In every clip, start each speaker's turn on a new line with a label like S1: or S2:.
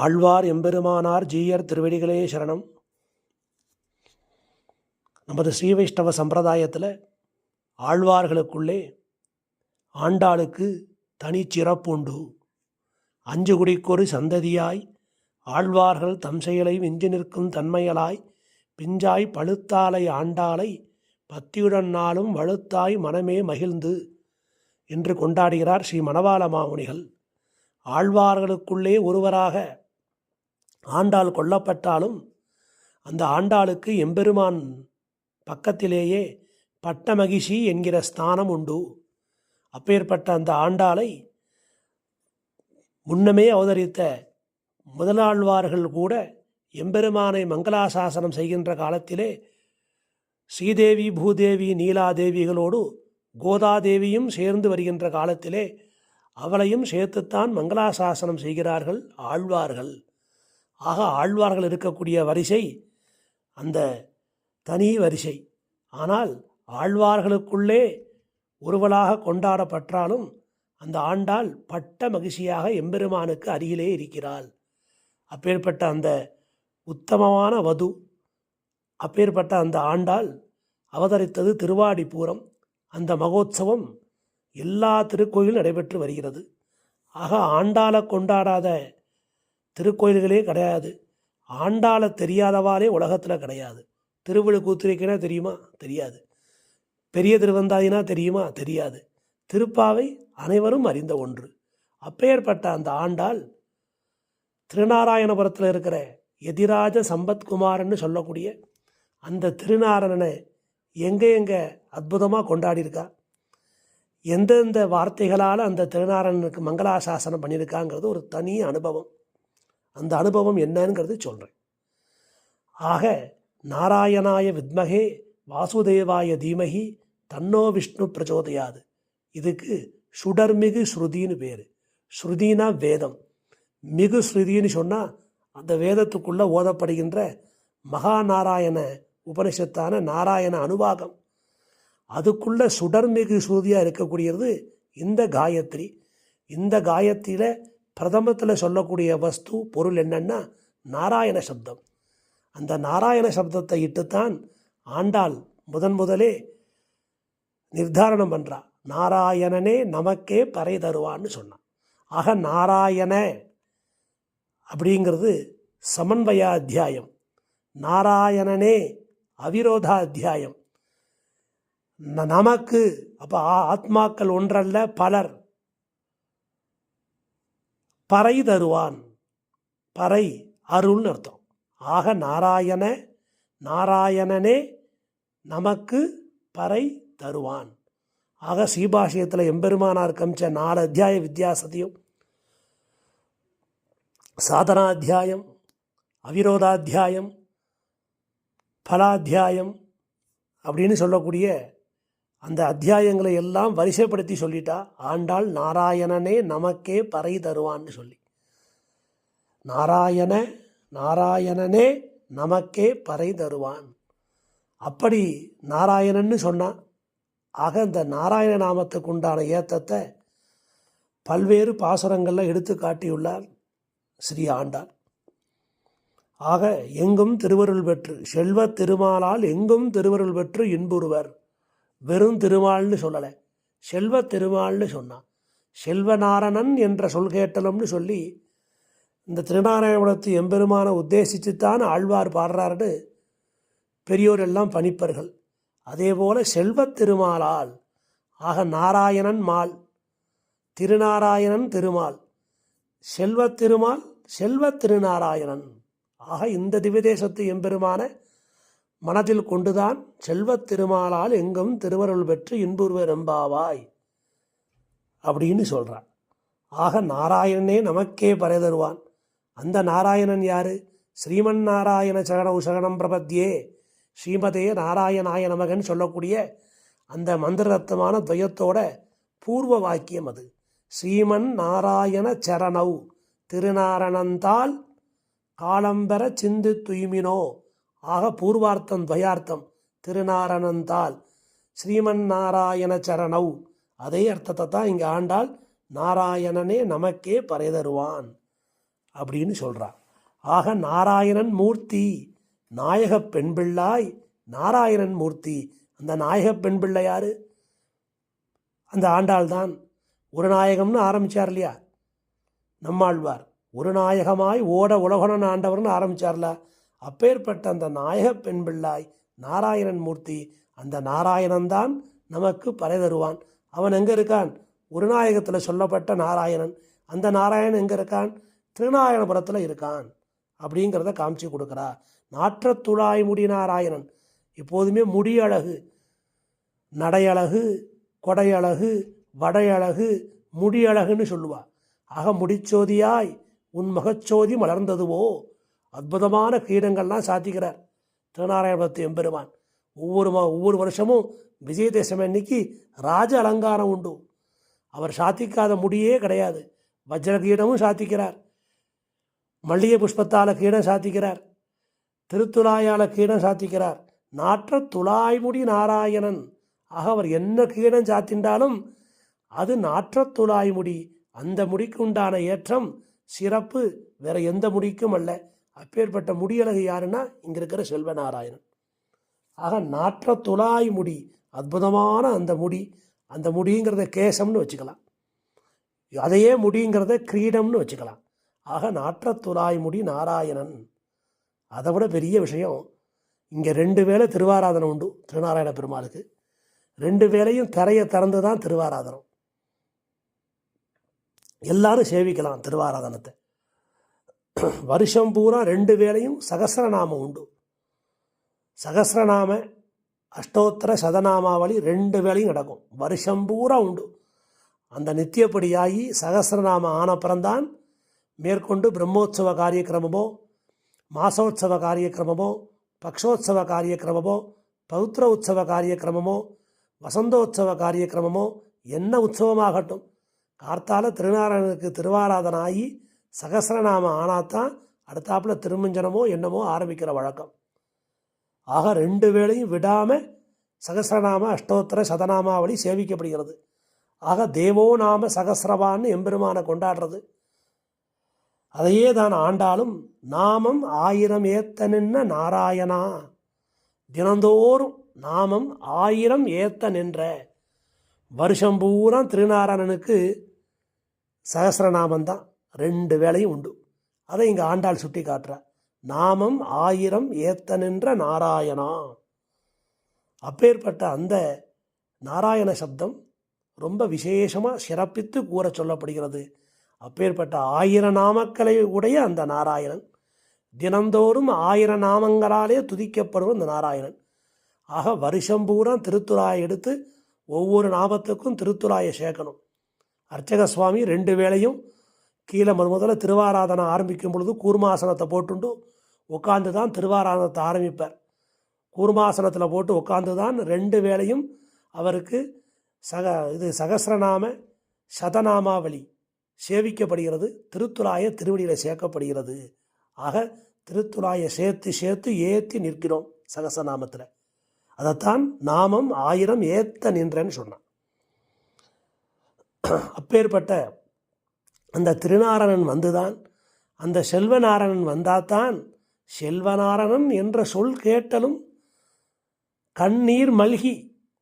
S1: ஆழ்வார் எம்பெருமானார் ஜீயர் திருவடிகளே சரணம். நமது ஸ்ரீ வைஷ்ணவ சம்பிரதாயத்தில் ஆழ்வார்களுக்குள்ளே ஆண்டாளுக்கு தனி சிறப்புண்டு அஞ்சு குடிக்கொரு சந்ததியாய் ஆழ்வார்கள் தம் செயலை விஞ்சி நிற்கும் தன்மையலாய் பிஞ்சாய் பழுத்தாலை ஆண்டாளை பத்தியுடன் நாளும் வழுத்தாய் மனமே மகிழ்ந்து என்று கொண்டாடுகிறார் ஸ்ரீ மணவாள மாமுனிகள். ஆழ்வார்களுக்குள்ளே ஒருவராக ஆண்டாள் கொல்லப்பட்டாலும் அந்த ஆண்டாளுக்கு எம்பெருமான் பக்கத்திலேயே பட்டமகிஷி என்கிற ஸ்தானம் உண்டு. அப்பேற்பட்ட அந்த ஆண்டாளை முன்னமே அவதரித்த முதலாழ்வார்கள் கூட எம்பெருமானை மங்களாசாசனம் செய்கின்ற காலத்திலே ஸ்ரீதேவி பூதேவி நீலாதேவிகளோடு கோதாதேவியும் சேர்ந்து வருகின்ற காலத்திலே அவளையும் சேர்த்துத்தான் மங்களாசாசனம் செய்கிறார்கள் ஆழ்வார்கள். ஆக ஆழ்வார்கள் இருக்கக்கூடிய வரிசை அந்த தனி வரிசை. ஆனால் ஆழ்வார்களுக்குள்ளே ஒருவளாக கொண்டாடப்பட்டாலும் அந்த ஆண்டாள் பட்ட மகிழ்ச்சியாக எம்பெருமானுக்கு அருகிலே இருக்கிறாள். அப்பேற்பட்ட அந்த உத்தமமான வது அப்பேற்பட்ட அந்த ஆண்டாள் அவதரித்தது திருவாடிபூரம். அந்த மகோத்சவம் எல்லா திருக்கோயிலும் நடைபெற்று வருகிறது. ஆக ஆண்டாளை கொண்டாடாத திருக்கோயில்களே கிடையாது. ஆண்டாளை தெரியாதவாறே உலகத்தில் கிடையாது. திருவிழு தெரியுமா? தெரியாது. பெரிய திருவந்தாயினா தெரியுமா? தெரியாது. திருப்பாவை அனைவரும் அறிந்த ஒன்று. அப்பேற்பட்ட அந்த ஆண்டாள் திருநாராயணபுரத்தில் இருக்கிற எதிராஜ சம்பத்குமார்னு சொல்லக்கூடிய அந்த திருநாரணனை எங்கே எங்கே அற்புதமாக கொண்டாடியிருக்கா? எந்தெந்த வார்த்தைகளால் அந்த திருநாரணனுக்கு மங்களாசாசனம் பண்ணியிருக்காங்கிறது ஒரு தனி அனுபவம். அந்த அனுபவம் என்னங்கிறது சொல்கிறேன் ஆக நாராயணாய வித்மகே வாசுதேவாய தீமகி தன்னோ விஷ்ணு பிரச்சோதையாது. இதுக்கு சுடர்மிகு ஸ்ருதின்னு பேர். ஸ்ருதினா வேதம். மிகு ஸ்ருதின்னு சொன்னால் அந்த வேதத்துக்குள்ளே ஓதப்படுகின்ற மகாநாராயண உபனிஷத்தான நாராயண அனுபாகம் அதுக்குள்ளே சுடர்மிகு ஸ்ருதியாக இருக்கக்கூடியது இந்த காயத்ரி. இந்த காயத்தில் பிரதமத்தில் சொல்லக்கூடிய வஸ்து பொருள் என்னன்னா நாராயண சப்தம். அந்த நாராயண சப்தத்தை இட்டுத்தான் ஆண்டாள் முதன் முதலே நிர்தாரணம் பண்ணுறா நாராயணனே நமக்கே பறை தருவான்னு சொன்னான். ஆக நாராயண அப்படிங்கிறது சமன்வய அத்தியாயம் நாராயணனே அவிரோதா அத்தியாயம் நமக்கு அப்போ ஆத்மாக்கள் ஒன்றல்ல பலர். பறை தருவான். பறை அருள்னு அர்த்தம். ஆக நாராயண நாராயணனே நமக்கு பறை தருவான். ஆக சீபாஷயத்தில் எம்பெருமானார் கமிச்ச நாலு அத்தியாய வித்தியாசத்தையும் சாதனாத்தியாயம் அவிரோதாத்தியாயம் பலாத்தியாயம் அப்படின்னு சொல்லக்கூடிய அந்த அத்தியாயங்களை எல்லாம் வரிசைப்படுத்தி சொல்லிட்டா ஆண்டாள் நாராயணனே நமக்கே பறை தருவான்னு சொல்லி. நாராயண நாராயணனே நமக்கே பறை தருவான். அப்படி நாராயணன்னு சொன்னான் ஆக இந்த நாராயண நாமத்துக்கு உண்டான ஏத்தத்தை பல்வேறு பாசுரங்களில் எடுத்து காட்டியுள்ளார் ஸ்ரீ ஆண்டாள். ஆக எங்கும் திருவருள் பெற்று செல்வத் திருமாலால் எங்கும் திருவருள் பெற்று இன்புறுவர். வெறும் திருமால்னு சொல்லலை. செல்வத் திருமால்னு சொன்னான். செல்வநாரணன் என்ற சொல் கேட்டலும்னு சொல்லி இந்த திருநாராயணபுரத்து எம்பெருமானை உத்தேசித்துத்தான் ஆழ்வார் பாடுறாருன்னு பெரியோர் எல்லாம் பணிப்பர்கள் அதேபோல செல்வத் திருமாலால் ஆக நாராயணன் மால் திருநாராயணன் திருமால் செல்வத் திருமால் செல்வத் திருநாராயணன். ஆக இந்த திவ்யதேசத்து எம்பெருமான மனதில் கொண்டுதான் செல்வத் திருமாலால் எங்கும் திருவருள் பெற்று இன்புருவ எம்பாவாய் அப்படின்னு சொல்கிறான் ஆக நாராயணனே நமக்கே பறை தருவான். அந்த நாராயணன் யாரு? ஸ்ரீமன் நாராயண சகன உசகனம் பிரபத்தியே ஸ்ரீமதே நாராயணாய நமகன் சொல்லக்கூடிய அந்த மந்திரத்தமான துவயத்தோட பூர்வ வாக்கியம் அது. ஸ்ரீமன் நாராயண சரணௌ. திருநாரணந்தால் காலம்பெற சிந்து துய்மினோ. ஆக பூர்வார்த்தம் துவயார்த்தம் திருநாரணந்தால் ஸ்ரீமன் நாராயண சரணௌ அதே அர்த்தத்தை தான் இங்கே ஆண்டாள் நாராயணனே நமக்கே பறை தருவான் அப்படின்னு சொல்கிறான் ஆக நாராயணன் மூர்த்தி நாயக பெண் பிள்ளாய் நாராயணன் மூர்த்தி. அந்த நாயக பெண் பிள்ளை அந்த ஆண்டாள் தான் ஒரு நாயகம்னு ஆரம்பிச்சார் இல்லையா? நம்மாழ்வார். ஒரு நாயகமாய் ஓட உலகணன் ஆண்டவர்னு ஆரம்பிச்சார்ல? அப்பேற்பட்ட அந்த நாயக பெண் பிள்ளாய் நாராயணன் மூர்த்தி அந்த நாராயணன் தான் நமக்கு பறை தருவான். அவன் எங்கே இருக்கான்? ஒரு நாயகத்தில் சொல்லப்பட்ட நாராயணன். அந்த நாராயணன் எங்கே இருக்கான்? திருநாராயணபுரத்தில் இருக்கான் அப்படிங்கிறத காமிச்சு கொடுக்குறா. நாற்றத்துழாய் முடி நாராயணன். எப்போதுமே முடி அழகு நடையழகு கொடையழகு வடையழகு முடியழகுன்னு சொல்லுவா. ஆக முடிச்சோதியாய் உன் மகச்சோதி மலர்ந்ததுவோ? அற்புதமான கிரீடங்கள்லாம் சாத்திக்கிறார் திருநாராயணபுரத்து எம்பெருமான். ஒவ்வொரு மா ஒவ்வொரு வருஷமும் விஜயதசமி அன்னைக்கு ராஜ அலங்காரம் உண்டு. அவர் சாத்திக்காத முடியே கிடையாது. வஜ்ர கீடமும் சாத்திக்கிறார். மல்லிகை புஷ்பத்தால் கீடம் சாத்திக்கிறார். திருத்துலாயால் கீடம் சாத்திக்கிறார். நாற்ற துலாய்முடி நாராயணன். ஆக அவர் என்ன கீடம் சாத்தின்றாலும் அது நாற்ற துலாய்முடி அந்த முடிக்கு உண்டான ஏற்றம் சிறப்பு வேற எந்த முடிக்கும் அல்ல. அப்பேற்பட்ட முடியழகு யாருன்னா? இங்கே இருக்கிற செல்வநாராயணன். ஆக நாற்ற துளாய் முடி அற்புதமான அந்த முடி அந்த முடிங்கிறத கேசம்னு வச்சுக்கலாம். அதையே முடிங்கிறத கிரீடம்னு வச்சுக்கலாம். ஆக நாற்ற துளாய் முடி நாராயணன். அதை விட பெரிய விஷயம் இங்கே ரெண்டு வேளை திருவாராதனம் உண்டு திருநாராயண பெருமாளுக்கு. ரெண்டு வேளையும் தரையை திறந்து தான் திருவாராதனம் எல்லாரும் சேவிக்கலாம் திருவாராதனத்தை. வருஷம் பூரா ரெண்டு வேளையும் சகசிரநாமம் உண்டு. சகசிரநாம அஷ்டோத்தர சதநாமாவளி ரெண்டு வேளையும் நடக்கும். வருஷம் பூரா உண்டு. அந்த நித்தியப்படியாகி சகசிரநாம ஆனப்புறந்தான் மேற்கொண்டு பிரம்மோற்சவ காரியக்கிரமமோ மாசோத்சவ காரியக்கிரமமோ பக்ஷோத்சவ காரியக்கிரமமோ பௌத்திர உற்சவ காரியக்கிரமமோ வசந்தோத்சவ காரியக்கிரமமோ என்ன உற்சவமாகட்டும். கார்த்தால திருநாராயணனுக்கு திருவாராதனாகி சகசரநாமம் ஆனால் தான் அடுத்தாப்பில் திருமஞ்சனமோ என்னமோ ஆரம்பிக்கிற வழக்கம். ஆக ரெண்டு வேளையும் விடாமல் சகசரநாம அஷ்டோத்தர சதநாமாவளி சேவிக்கப்படுகிறது. ஆக தேவோ நாம சகசிரவான்னு எம்பெருமானை கொண்டாடுறது. அதையே தான் ஆண்டாலும் நாமம் ஆயிரம் ஏத்த நின்ன நாராயணா. தினந்தோறும் நாமம் ஆயிரம் ஏத்த நின்ற வருஷம் பூரா திருநாராயணனுக்கு சகசிரநாமந்தான். ரெண்டு வேலையும் உண்டு. அதை இங்கே ஆண்டாள் சுட்டி காட்டுறா. நாமம் ஆயிரம் ஏத்த நின்ற நாராயணா. அப்பேற்பட்ட அந்த நாராயண சப்தம் ரொம்ப விசேஷமாக சிறப்பித்து கூற சொல்லப்படுகிறது. அப்பேற்பட்ட ஆயிர நாமக்களை உடைய அந்த நாராயணன் தினந்தோறும் ஆயிர நாமங்களாலே துதிக்கப்படும் அந்த நாராயணன். ஆக வருஷம் பூரா திருத்துறாயை எடுத்து ஒவ்வொரு நாமத்துக்கும் திருத்துறாயை சேர்க்கணும். அர்ச்சக சுவாமி ரெண்டு வேளையும் கீழே முத முதல்ல திருவாராதனை ஆரம்பிக்கும் பொழுது கூர்மாசனத்தை போட்டுண்டு உட்காந்து தான் திருவாராதனத்தை ஆரம்பிப்பார். கூர்மாசனத்தில் போட்டு உட்காந்து தான் ரெண்டு வேளையும் அவருக்கு சக இது சகசிரநாம சதநாமாவளி சேவிக்கப்படுகிறது. திருத்துலாய திருவடியில் சேர்க்கப்படுகிறது. ஆக திருத்துலாயை சேர்த்து சேர்த்து ஏற்றி நிற்கிறோம் சகசநாமத்தில் அதைத்தான் நாமம் ஆயிரம் ஏத்த நின்றேன்னு சொன்னான். அப்பேற்பட்ட அந்த திருநாரணன் வந்துதான். அந்த செல்வநாரணன் வந்தாதான் செல்வநாரணன் என்ற சொல் கேட்டலும் கண்ணீர் மல்கி.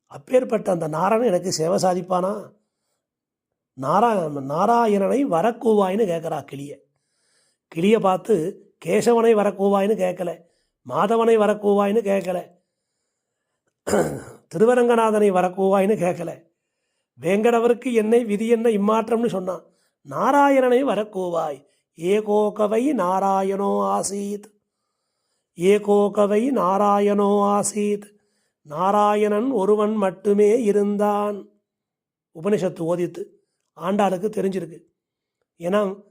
S1: அப்பேற்பட்ட அந்த நாரணன் எனக்கு சேவை சாதிப்பானா? நாரா நாராயணனை வரக்கூவாயின்னு கேட்குறா கிளிய. கிளியை பார்த்து கேசவனை வரக்கூவாயின்னு கேட்கல. மாதவனை வரக்கூவாயின்னு கேட்கல. திருவரங்கநாதனை வரக்கூவாயின்னு கேட்கல. வேங்கடவருக்கு என்னை விதி என்ன இம்மாற்றம்னு சொன்னான். நாராயணனை வரக்கூவாய். ஏகோகவை நாராயணோ ஆசீத். ஏகோகவை நாராயணோ ஆசீத். நாராயணன் ஒருவன் மட்டுமே இருந்தான். உபனிஷத்து ஓதித்து ஆண்டாளுக்கு தெரிஞ்சிருக்கு. ஏன்னா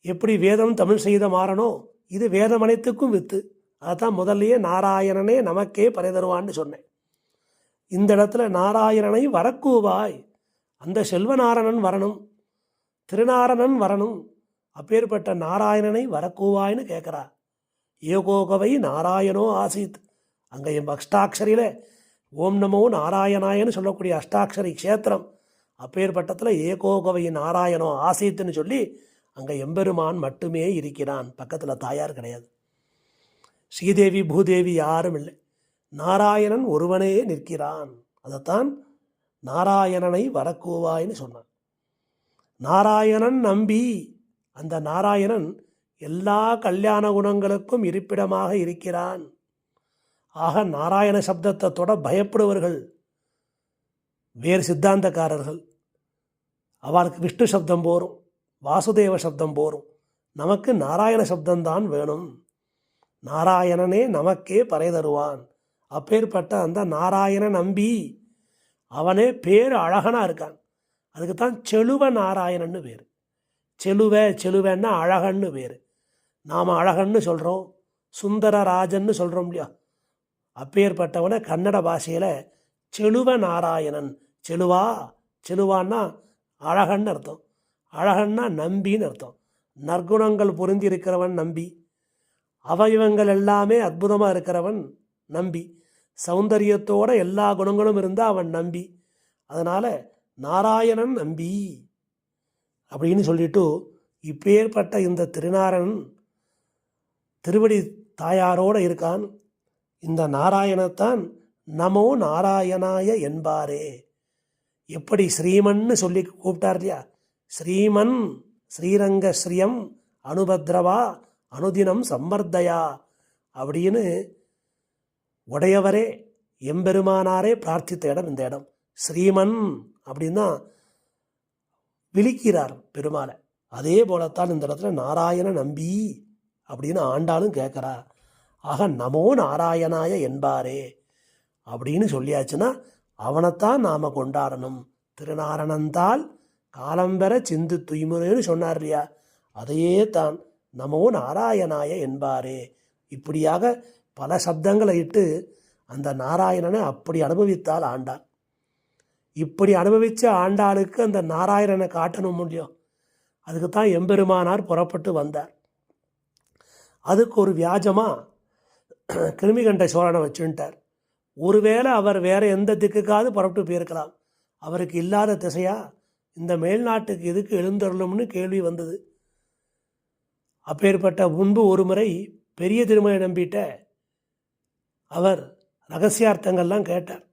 S1: எப்படி வேதம் தமிழ் செய்த மாறனோ இது வேதம் அனைத்துக்கும் வித்து. அதான் முதல்லையே நாராயணனே நமக்கே பறை தருவான்னு சொன்னேன். இந்த இடத்துல நாராயணனை வரக்கூவாய். அந்த செல்வநாரணன் வரணும். திருநாரணன் வரணும். அப்பேற்பட்ட நாராயணனை வரக்கூவாய்னு கேட்குறா ஏகோகவை நாராயணோ ஆசித். அங்கே என் அஷ்டாட்சரியில் ஓம் நமோ நாராயணாயன்னு சொல்லக்கூடிய அஷ்டாட்சரி க்ஷேத்திரம். அப்பேற்பட்டத்தில் ஏகோகவை நாராயணோ ஆசித்துன்னு சொல்லி அங்கே எம்பெருமான் மட்டுமே இருக்கிறான். பக்கத்தில் தாயார் கிடையாது. ஸ்ரீதேவி பூதேவி யாரும் இல்லை. நாராயணன் ஒருவனே நிற்கிறான். அதைத்தான் நாராயணனை வரக்கூவாய்னு சொன்னான். நாராயணன் நம்பி. அந்த நாராயணன் எல்லா கல்யாண குணங்களுக்கும் இருப்பிடமாக இருக்கிறான். ஆக நாராயண சப்தத்தை தொட பயப்படுவர்கள் வேறு சித்தாந்தக்காரர்கள். அவருக்கு விஷ்ணு சப்தம் போரும் வாசுதேவ சப்தம் போரும். நமக்கு நாராயண சப்தம்தான் வேணும். நாராயணனே நமக்கே பறை தருவான். அப்பேற்பட்ட அந்த நாராயண நம்பி அவனே பேர் அழகனாக இருக்கான். அதுக்கு தான் செலுவ நாராயணன்னு பேர். செலுவ செலுவன்னா அழகன்னு பேர். நாம் அழகன்னு சொல்கிறோம் சுந்தரராஜன்னு சொல்கிறோம் இல்லையா? அப்பேற்பட்டவனை கன்னட பாஷையில் செலுவ நாராயணன் செலுவா செலுவான்னா அழகன்னு அர்த்தம். அழகன்னா நம்பின்னு அர்த்தம். நற்குணங்கள் பொருந்தி இருக்கிறவன் நம்பி. அவயவங்கள் எல்லாமே அற்புதமாக இருக்கிறவன் நம்பி. சௌந்தரியத்தோட எல்லா குணங்களும் இருந்தால் அவன் நம்பி. அதனால் நாராயணன் நம்பி அப்படின்னு சொல்லிட்டு இப்பேற்பட்ட இந்த திருநாரன் திருவடி தாயாரோடு இருக்கான். இந்த நாராயணத்தான் நமோ நாராயணாய என்பாரே. எப்படி ஸ்ரீமன்னு சொல்லி கூப்பிட்டார் இல்லையா? ஸ்ரீமன் ஸ்ரீரங்க ஸ்ரீயம் அனுபத்ரவா அனுதினம் சம்மர்தயா அப்படின்னு உடையவரே எம்பெருமானாரே பிரார்த்தித்த இடம் இந்த இடம். ஸ்ரீமன் அப்படின்னா விழிக்கிறார் பெருமாளை. அதே போலத்தான் இந்த இடத்துல நாராயண நம்பி அப்படின்னு ஆண்டாலும் கேட்குறா. ஆக நமோ நாராயணாய என்பாரே அப்படின்னு சொல்லியாச்சுன்னா அவனைத்தான் நாம் கொண்டாடணும். திருநாரணந்தால் காலம்பெற சிந்து துய்முறைன்னு சொன்னார் இல்லையா? அதையே தான் நமோ நாராயணாய என்பாரே. இப்படியாக பல சப்தங்களை இட்டு அந்த நாராயணனை அப்படி அனுபவித்தால் ஆண்டாள் இப்படி அனுபவித்த ஆண்டாளுக்கு அந்த நாராயணனை காட்டணும் முடியும் அதுக்கு தான் எம்பெருமானார் புறப்பட்டு வந்தார். அதுக்கு ஒரு வியாஜமாக கிருமிகண்ட சோழனை வச்சுட்டார் ஒருவேளை அவர் வேறு எந்த திக்குக்காவது புறப்பட்டு போயிருக்கலாம். அவருக்கு இல்லாத திசையாக இந்த மேல்நாட்டுக்கு எதுக்கு எழுந்தருளும்னு கேள்வி வந்தது. அப்பேற்பட்ட முன்பு ஒரு முறை பெரிய திருமலை நம்பிட்ட அவர் ரகசியார்த்தங்கள்லாம் கேட்டார்.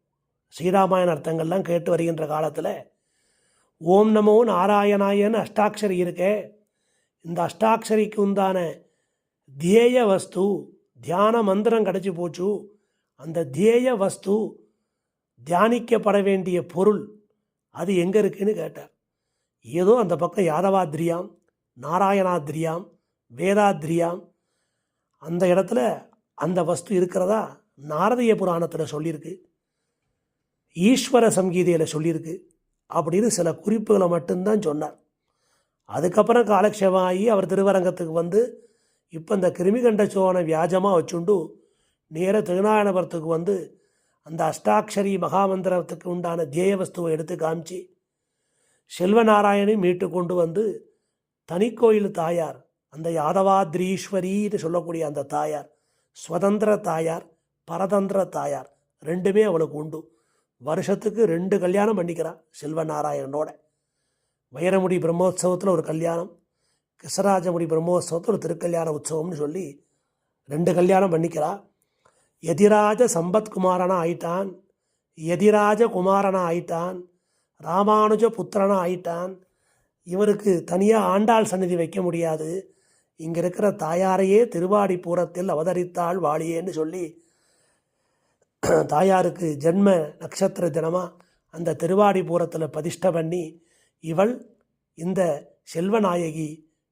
S1: ஸ்ரீராமாயண அர்த்தங்கள்லாம் கேட்டு வருகின்ற காலத்தில் ஓம் நமோ நாராயணாயன்னு அஷ்டாட்சரி இருக்கே. இந்த அஷ்டாட்சரிக்கு உண்டான தியேய வஸ்து தியான மந்திரம் கிடச்சி போச்சு. அந்த தியேய வஸ்து தியானிக்கப்பட வேண்டிய பொருள் அது எங்கே இருக்குன்னு கேட்டார். ஏதோ அந்த பக்கம் யாதவாத்ரியாம் நாராயணாத்ரியாம் வேதாத்ரியாம் அந்த இடத்துல அந்த வஸ்து இருக்கிறதா நாரதிய புராணத்தில் சொல்லியிருக்கு. ஈஸ்வர சங்கீதையில் சொல்லியிருக்கு. அப்படின்னு சில குறிப்புகளை மட்டும்தான் சொன்னார். அதுக்கப்புறம் காலக்ஷேபம் ஆகி அவர் திருவரங்கத்துக்கு வந்து இப்போ இந்த கிருமிகண்ட சோழனை வியாஜமாக வச்சுண்டு நேர திருநாராயணபுரத்துக்கு வந்து அந்த அஷ்டாட்சரி மகாமந்திரத்துக்கு உண்டான தேய வஸ்துவை எடுத்து காமிச்சு செல்வநாராயணை மீட்டு கொண்டு வந்து தனிக்கோயில் தாயார் அந்த யாதவாத்ரீஸ்வரின்னு சொல்லக்கூடிய அந்த தாயார் ஸ்வதந்திர தாயார் பரதந்திர தாயார் ரெண்டுமே அவளுக்கு உண்டு. வருஷத்துக்கு ரெண்டு கல்யாணம் பண்ணிக்கிறான் செல்வநாராயணனோட. வைரமுடி பிரம்மோத்சவத்தில் ஒரு கல்யாணம் கிருஷ்ணராஜமுடி பிரம்மோத்சவத்தில் ஒரு திருக்கல்யாண உற்சவம்னு சொல்லி ரெண்டு கல்யாணம் பண்ணிக்கிறா. எதிராஜ சம்பத்குமாரனாக ஆயிட்டான் எதிராஜ குமாரனாக ஆயிட்டான் ராமானுஜ புத்திரனாக ஆயிட்டான். இவருக்கு தனியாக ஆண்டாள் சந்நிதி வைக்க முடியாது. இங்கே இருக்கிற தாயாரையே திருவாடி பூரத்தில் அவதரித்தாள் வாழியேன்னு சொல்லி தாயாருக்கு ஜென்ம நட்சத்திர தினமாக அந்த திருவாடிபுரத்தில் பதிஷ்ட பண்ணி இவள் இந்த செல்வநாயகி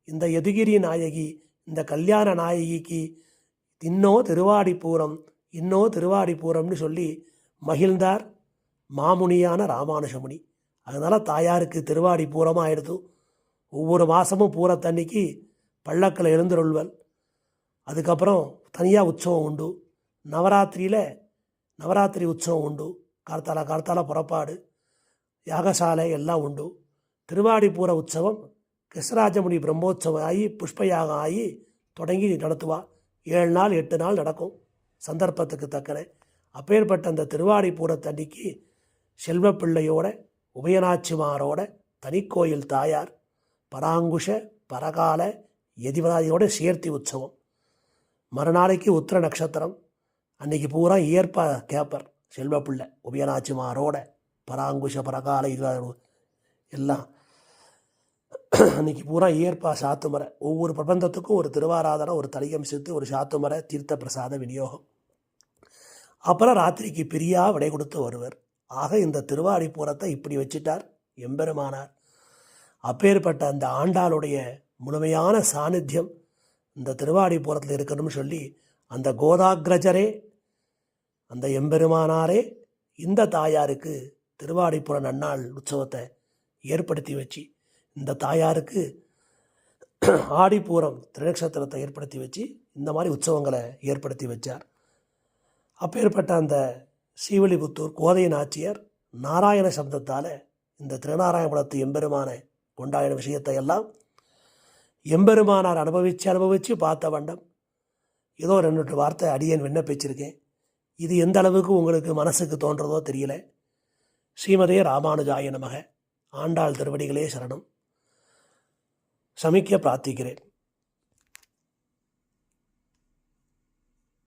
S1: இந்த எதுகிரி நாயகி இந்த கல்யாண நாயகிக்கு இன்னோ திருவாடிபூரம் இன்னோ திருவாடிபூரம்னு சொல்லி மகிழ்ந்தார் மாமுனியான ராமானுஷமுனி அதனால் தாயாருக்கு திருவாடி பூரமாக ஆயிடுது ஒவ்வொரு மாதமும் பூரத்தன்னைக்கு பள்ளக்கில் எழுந்துருள்வல் அதுக்கப்புறம் தனியாக உற்சவம் உண்டு. நவராத்திரியில் நவராத்திரி உற்சவம் உண்டு. கார்த்தால கார்த்தால புறப்பாடு. யாகசாலை எல்லாம் உண்டு. திருவாடிப்பூர உற்சவம் கிருஷ்ணராஜமுனி பிரம்மோற்சவம் ஆகி புஷ்பயாகம் ஆகி தொடங்கி நடத்துவா. ஏழு நாள் எட்டு நாள் நடக்கும். சந்தர்ப்பத்துக்கு தக்கன. அப்பேற்பட்ட அந்த திருவாடிப்பூரத்தன்னைக்கு செல்வப்பிள்ளையோட உபயநாச்சிமாரோட தனிக்கோயில் தாயார் பராங்குஷ பரகால எதிவராதியோட சேர்த்தி உற்சவம். மறுநாளைக்கு உத்திர நட்சத்திரம். அன்றைக்கி பூரா ஏற்பா கேப்பர். செல்வப்பிள்ளை உபயநாச்சிமாரோட பராங்குஷ பரகால இது எல்லாம். அன்னைக்கு பூரா ஏற்பா சாத்துமரை. ஒவ்வொரு பிரபந்தத்துக்கும் ஒரு திருவாராதனை ஒரு தலையம் சேர்த்து ஒரு சாத்துமரை தீர்த்த பிரசாத விநியோகம். அப்புறம் ராத்திரிக்கு பிரியா விடை கொடுத்து வருவர். ஆக இந்த திருவாடிப்புறத்தை இப்படி வச்சிட்டார் எம்பெருமானார். அப்பேற்பட்ட அந்த ஆண்டாளுடைய முழுமையான சாநித்தியம் இந்த திருவாடிப்புறத்தில் இருக்கணும்னு சொல்லி அந்த கோதாகிரஜரே அந்த எம்பெருமானாரே இந்த தாயாருக்கு திருவாடிப்புற நன்னாள் உற்சவத்தை ஏற்படுத்தி வச்சு இந்த தாயாருக்கு ஆடிப்பூரம் திருநக்ஷத்திரத்தை ஏற்படுத்தி வச்சு இந்த மாதிரி உற்சவங்களை ஏற்படுத்தி வச்சார். அப்பேற்பட்ட அந்த சீவலிபுத்தூர் கோதை நாச்சியர் நாராயண சப்தத்தால் இந்த திருநாராயணபுரத்து எம்பெருமானை கொண்டாடின விஷயத்தை எல்லாம் எம்பெருமானார் அனுபவித்து அனுபவித்து பார்த்த வண்டம் ஏதோ ரெண்டு வார்த்தை அடியேன் விண்ணப்பிச்சிருக்கேன். இது எந்த அளவுக்கு உங்களுக்கு மனசுக்கு தோன்றதோ தெரியல. ஸ்ரீமதே ராமானுஜாய நமக. ஆண்டாள் திருவடிகளே சரணம். சமிக்க பிரார்த்திக்கிறேன்.